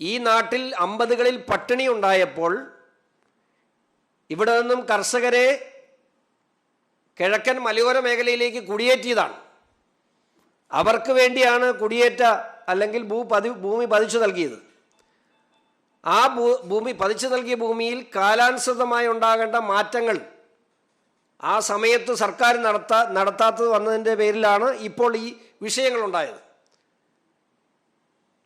ഈ നാട്ടിൽ അമ്പതുകളിൽ പട്ടിണി ഉണ്ടായപ്പോൾ ഇവിടെ നിന്നും കർഷകരെ കിഴക്കൻ മലയോര മേഖലയിലേക്ക് കുടിയേറ്റിയതാണ്. അവർക്ക് വേണ്ടിയാണ് കുടിയേറ്റ അല്ലെങ്കിൽ ഭൂ പതി ഭൂമി പതിച്ചു നൽകിയത്. ആ ഭൂമി പതിച്ചു നൽകിയ ഭൂമിയിൽ കാലാനുസൃതമായി ഉണ്ടാകേണ്ട മാറ്റങ്ങൾ ആ സമയത്ത് സർക്കാർ നടത്താ നടത്താത്തത് വന്നതിന്റെ പേരിലാണ് ഇപ്പോൾ ഈ വിഷയങ്ങളുണ്ടായത്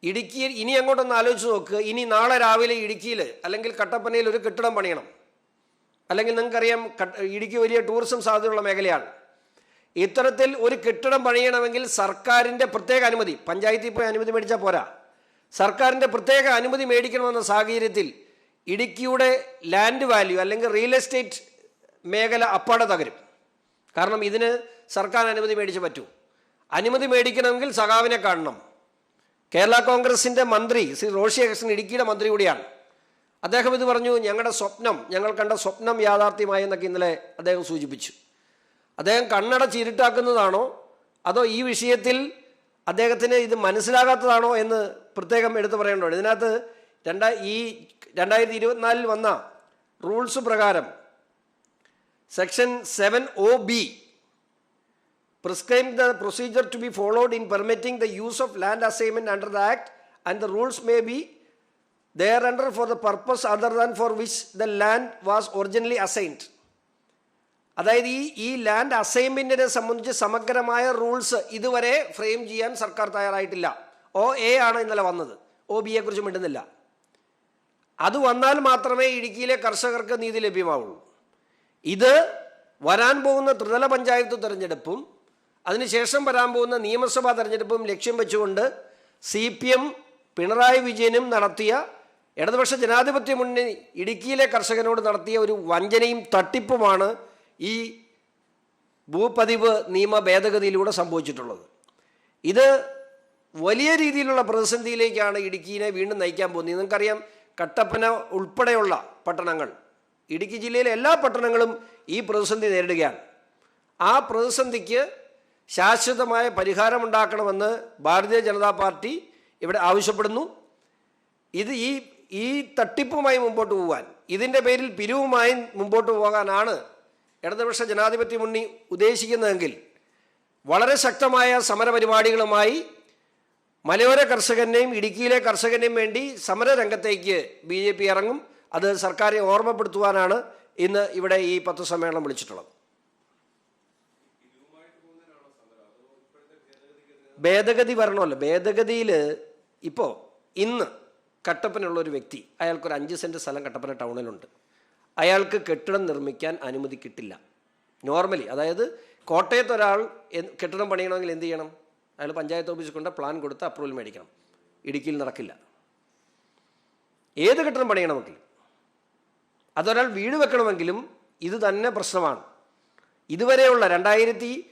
ഇടുക്കിയിൽ ഇനി അങ്ങോട്ടൊന്ന് ആലോചിച്ച് നോക്കുക ഇനി നാളെ രാവിലെ ഇടുക്കിയിൽ അല്ലെങ്കിൽ കട്ടപ്പനയിൽ ഒരു കെട്ടിടം പണിയണം. അല്ലെങ്കിൽ നിങ്ങൾക്കറിയാം ഇടുക്കി വലിയ ടൂറിസം സാധ്യതയുള്ള മേഖലയാണ്. ഇത്തരത്തിൽ ഒരു കെട്ടിടം പണിയണമെങ്കിൽ സർക്കാരിന്റെ പ്രത്യേക അനുമതി പഞ്ചായത്തിൽ പോയി അനുമതി മേടിച്ചാൽ പോരാ. സർക്കാരിന്റെ പ്രത്യേക അനുമതി മേടിക്കണമെന്ന സാഹചര്യത്തിൽ ഇടുക്കിയുടെ ലാൻഡ് വാല്യൂ അല്ലെങ്കിൽ റിയൽ എസ്റ്റേറ്റ് മേഖല അപ്പാടെ തകരും. കാരണം ഇതിന് സർക്കാർ അനുമതി മേടിച്ച് പറ്റൂ. അനുമതി മേടിക്കണമെങ്കിൽ സഖാവിനെ കാണണം. കേരള കോൺഗ്രസിന്റെ മന്ത്രി ശ്രീ റോഷി അഗസ്റ്റൻ ഇടുക്കിയുടെ മന്ത്രി കൂടിയാണ്. അദ്ദേഹം ഇത് പറഞ്ഞു ഞങ്ങളുടെ സ്വപ്നം ഞങ്ങൾ കണ്ട സ്വപ്നം യാഥാർത്ഥ്യമായി എന്നൊക്കെ ഇന്നലെ അദ്ദേഹം സൂചിപ്പിച്ചു. അദ്ദേഹം കണ്ണട ചിരുട്ടാക്കുന്നതാണോ അതോ ഈ വിഷയത്തിൽ അദ്ദേഹത്തിന് ഇത് മനസ്സിലാകാത്തതാണോ എന്ന് പ്രത്യേകം എടുത്തു പറയേണ്ടതുണ്ട്. ഇതിനകത്ത് രണ്ടാ ഈ രണ്ടായിരത്തി ഇരുപത്തിനാലിൽ വന്ന റൂൾസ് പ്രകാരം section seven O B prescribe the procedure to be followed in permitting the use of land assignment under the act and the rules may be thereunder for the purpose other than for which the land was originally assigned അതായത് ഈ ഈ land അസൈൻമെന്റിനെ സംബന്ധിച്ച് സമഗ്രമായ rules ഇതുവരെ frame ചെയ്യാൻ സർക്കാർ തയ്യാറായിട്ടില്ല O A ആണ് ഇന്നലെ വന്നത് ഒ ബിയെ കുറിച്ച് മിണ്ടുന്നില്ല അത് വന്നാൽ മാത്രമേ ഇടുക്കിയിലെ കർഷകർക്ക് നീതി ലഭ്യമാവുള്ളൂ ഇത് വരാൻ പോകുന്ന ത്രിതല പഞ്ചായത്ത് തെരഞ്ഞെടുപ്പും അതിനുശേഷം വരാൻ പോകുന്ന നിയമസഭാ തെരഞ്ഞെടുപ്പും ലക്ഷ്യം വെച്ചുകൊണ്ട് സി പി എം പിണറായി വിജയനും നടത്തിയ ഇടതുപക്ഷ ജനാധിപത്യ മുന്നണി ഇടുക്കിയിലെ കർഷകനോട് നടത്തിയ ഒരു വഞ്ചനയും തട്ടിപ്പുമാണ് ഈ ഭൂപതിവ് നിയമ ഭേദഗതിയിലൂടെ സംഭവിച്ചിട്ടുള്ളത്. ഇത് വലിയ രീതിയിലുള്ള പ്രതിസന്ധിയിലേക്കാണ് ഇടുക്കിയിനെ വീണ്ടും നയിക്കാൻ പോകുന്നത്. നിങ്ങൾക്കറിയാം കട്ടപ്പന ഉൾപ്പെടെയുള്ള പട്ടണങ്ങൾ ഇടുക്കി ജില്ലയിലെ എല്ലാ പട്ടണങ്ങളും ഈ പ്രതിസന്ധി നേരിടുകയാണ്. ആ പ്രതിസന്ധിക്ക് ശാശ്വതമായ പരിഹാരമുണ്ടാക്കണമെന്ന് ഭാരതീയ ജനതാ പാർട്ടി ഇവിടെ ആവശ്യപ്പെടുന്നു. ഇത് ഈ ഈ തട്ടിപ്പുമായി മുമ്പോട്ട് പോകാൻ ഇതിന്റെ പേരിൽ പിരിവുമായി മുമ്പോട്ട് പോകാനാണ് ഇടതുപക്ഷ ജനാധിപത്യ മുന്നണി ഉദ്ദേശിക്കുന്നതെങ്കിൽ വളരെ ശക്തമായ സമരപരിപാടികളുമായി മലയോര കർഷകനെയും ഇടുക്കിയിലെ കർഷകനെയും വേണ്ടി സമരരംഗത്തേക്ക് ബി ഇറങ്ങും. അത് സർക്കാരെ ഓർമ്മപ്പെടുത്തുവാനാണ് ഇന്ന് ഇവിടെ ഈ പത്രസമ്മേളനം വിളിച്ചിട്ടുള്ളത്. ഭേദഗതി വരണമല്ലോ. ഭേദഗതിയിൽ ഇപ്പോൾ ഇന്ന് കട്ടപ്പനുള്ള ഒരു വ്യക്തി അയാൾക്കൊരു അഞ്ച് സെന്റ് സ്ഥലം കട്ടപ്പന ടൗണിലുണ്ട്. അയാൾക്ക് കെട്ടിടം നിർമ്മിക്കാൻ അനുമതി കിട്ടില്ല. നോർമലി അതായത് കോട്ടയത്ത് ഒരാൾ കെട്ടിടം പണിയണമെങ്കിൽ എന്ത് ചെയ്യണം? അയാൾ പഞ്ചായത്ത് ഓഫീസിൽ കൊണ്ട് പ്ലാൻ കൊടുത്ത് അപ്രൂവൽ മേടിക്കണം. ഇടുക്കിയിൽ നടക്കില്ല. ഏത് കെട്ടിടം പണിയണമെങ്കിൽ? അതൊരാൾ വീട് വെക്കണമെങ്കിലും ഇത് തന്നെ പ്രശ്നമാണ്. ഇതുവരെയുള്ള രണ്ടായിരത്തി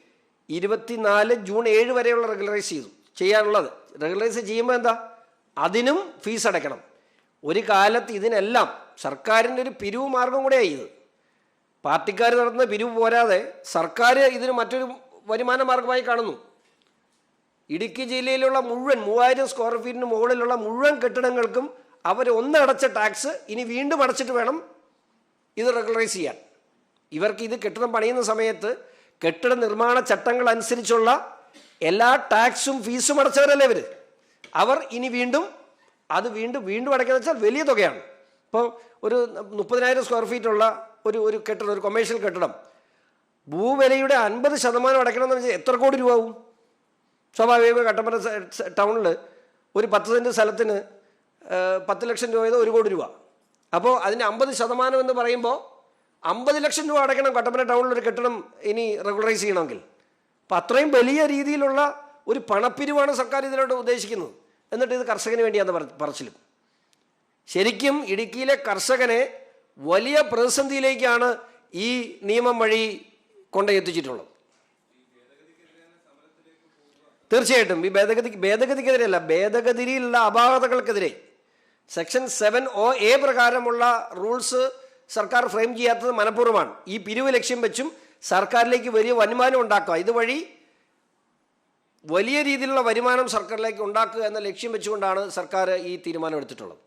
ഇരുപത്തിനാല് ജൂൺ ഏഴ് വരെയുള്ള റെഗുലറൈസ് ചെയ്തു. ചെയ്യാനുള്ളത്. റെഗുലറൈസ് ചെയ്യുമ്പോൾ എന്താ? അതിനും ഫീസ് അടയ്ക്കണം. ഒരു കാലത്ത് ഇതിനെല്ലാം സർക്കാരിന്റെ ഒരു പിരിവ് മാർഗം കൂടെയായി ഇത്. പാർട്ടിക്കാർ നടത്തുന്ന പിരിവ് പോരാതെ സർക്കാർ ഇതിന് മറ്റൊരു വരുമാന മാർഗമായി കാണുന്നു. ഇടുക്കി ജില്ലയിലുള്ള മുഴുവൻ മൂവായിരം സ്ക്വയർ ഫീറ്റിന് മുകളിലുള്ള മുഴുവൻ കെട്ടിടങ്ങൾക്കും അവർ ഒന്നടച്ച ടാക്സ് ഇനി വീണ്ടും അടച്ചിട്ട് വേണം ഇത് റെഗുലറൈസ് ചെയ്യാൻ. ഇവർക്ക് ഇത് കെട്ടിടം പണിയുന്ന സമയത്ത് കെട്ടിട നിർമ്മാണ ചട്ടങ്ങൾ അനുസരിച്ചുള്ള എല്ലാ ടാക്സും ഫീസും അടച്ചവരല്ലേ ഇവർ അവർ ഇനി വീണ്ടും അത് വീണ്ടും വീണ്ടും അടയ്ക്കുന്ന വെച്ചാൽ വലിയ തുകയാണ്. ഇപ്പോൾ ഒരു മുപ്പതിനായിരം സ്ക്വയർ ഫീറ്റ് ഉള്ള ഒരു ഒരു കെട്ടിടം ഒരു കൊമേഴ്ഷ്യൽ കെട്ടിടം ഭൂവിലയുടെ അൻപത് ശതമാനം അടയ്ക്കണമെന്ന് വെച്ചാൽ എത്ര കോടി രൂപ ആവും? സ്വാഭാവികമായി കട്ടപ്പന ടൗണിൽ ഒരു പത്ത് സെന്റ് സ്ഥലത്തിന് പത്ത് ലക്ഷം രൂപ ഒരു കോടി രൂപ. അപ്പോൾ അതിന്റെ അമ്പത് ശതമാനം എന്ന് പറയുമ്പോൾ അമ്പത് ലക്ഷം രൂപ അടയ്ക്കണം കട്ടപ്പന ടൗണിൽ ഒരു കെട്ടിടം ഇനി റെഗുലറൈസ് ചെയ്യണമെങ്കിൽ. അപ്പം അത്രയും വലിയ രീതിയിലുള്ള ഒരു പണപ്പിരിവാണ് സർക്കാർ ഇതിലോട്ട് ഉദ്ദേശിക്കുന്നത്. എന്നിട്ട് ഇത് കർഷകന് വേണ്ടിയാണ് പറ- പറച്ചിലും. ശരിക്കും ഇടുക്കിയിലെ കർഷകനെ വലിയ പ്രതിസന്ധിയിലേക്കാണ് ഈ നിയമം വഴി കൊണ്ടെത്തിച്ചിട്ടുള്ളത്. തീർച്ചയായിട്ടും. ഈ ഭേദഗതി ഭേദഗതിക്കെതിരെയല്ല ഭേദഗതിയിലുള്ള അപാകതകൾക്കെതിരെ. സെക്ഷൻ സെവൻ ഒ എ പ്രകാരമുള്ള റൂൾസ് സർക്കാർ ഫ്രെയിം ചെയ്യാത്തത് മനഃപൂർവമാണ്. ഈ പിരിവ് ലക്ഷ്യം വെച്ചും സർക്കാരിലേക്ക് വലിയ വരുമാനം ഉണ്ടാക്കുക. ഇതുവഴി വലിയ രീതിയിലുള്ള വരുമാനം സർക്കാരിലേക്ക് ഉണ്ടാക്കുക എന്ന ലക്ഷ്യം വെച്ചുകൊണ്ടാണ് സർക്കാർ ഈ തീരുമാനം എടുത്തിട്ടുള്ളത്.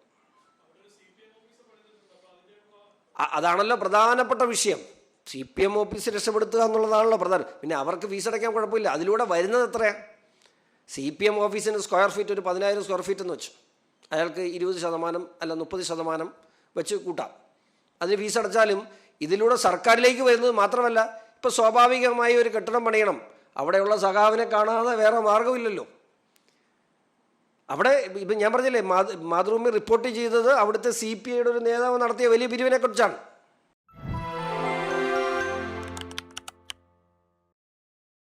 അതാണല്ലോ പ്രധാനപ്പെട്ട വിഷയം. സി പി എം ഓഫീസ് രക്ഷപ്പെടുത്തുക എന്നുള്ളതാണല്ലോ പ്രധാനം. പിന്നെ അവർക്ക് ഫീസ് അടയ്ക്കാൻ കുഴപ്പമില്ല. അതിലൂടെ വരുന്നത് എത്രയാണ് സി പി എം ഓഫീസിന് സ്ക്വയർ ഫീറ്റ് ഒരു പതിനായിരം സ്ക്വയർ ഫീറ്റ് എന്ന് വെച്ചു. അയാൾക്ക് ഇരുപത് ശതമാനം അല്ല മുപ്പത് ശതമാനം വെച്ച് കൂട്ടാം. അതിന് ഫീസ് അടച്ചാലും ഇതിലൂടെ സർക്കാരിലേക്ക് വരുന്നത് മാത്രമല്ല ഇപ്പോൾ സ്വാഭാവികമായി ഒരു കെട്ടിടം പണിയണം. അവിടെയുള്ള സഖാവിനെ കാണാതെ വേറെ മാർഗമില്ലല്ലോ അവിടെ ഇപ്പം ഞാൻ പറഞ്ഞില്ലേ മാതൃ മാതൃഭൂമി റിപ്പോർട്ട് ചെയ്തത് അവിടുത്തെ സി പി ഐയുടെ ഒരു നേതാവ് നടത്തിയ വലിയ പിരിവിനെ കുറിച്ചാണ്